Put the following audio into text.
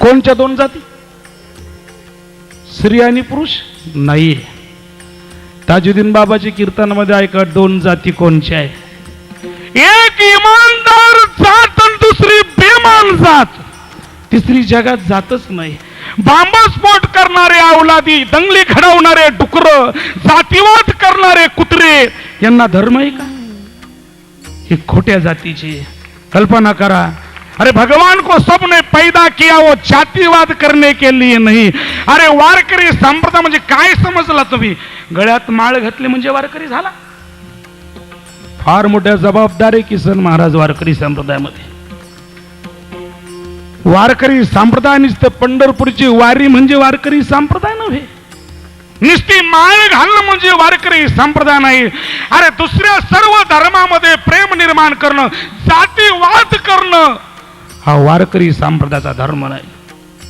कोणच्या दोन जाती? स्त्री आणि पुरुष? नाही. ताजुद्दीन बाबाची कीर्तनामध्ये ऐका दोन जाती कोणच्या आहे एक इमानदार जात आणि दुसरी बेमान जात. तिसरी जगात जातच नाही. बांबस्फोट करणारे अवलादी दंगली घडवणारे डुकर जातीवाद करणारे कुत्रे यांना धर्म आहे का? हे खोट्या जातीची. कल्पना करा. अरे भगवान को सबने पैदा किया वो जातीवाद करने के लिए नहीं। अरे वारकरी संप्रदाय म्हणजे काय समजला तुम्ही? गळ्यात माळ घातली म्हणजे वारकरी झाला? फार मोठ्या जबाबदारी किसन महाराज वारकरी संप्रदायामध्ये. वारकरी संप्रदाय नुसतं पंढरपूरची वारी म्हणजे वारकरी संप्रदाय नव्हे. नुसती माळ घालणं म्हणजे वारकरी संप्रदाय नाही. अरे दुसऱ्या सर्व धर्मामध्ये प्रेम निर्माण करणं जातीवाद हा वारकरी संप्रदायाचा धर्म नाही.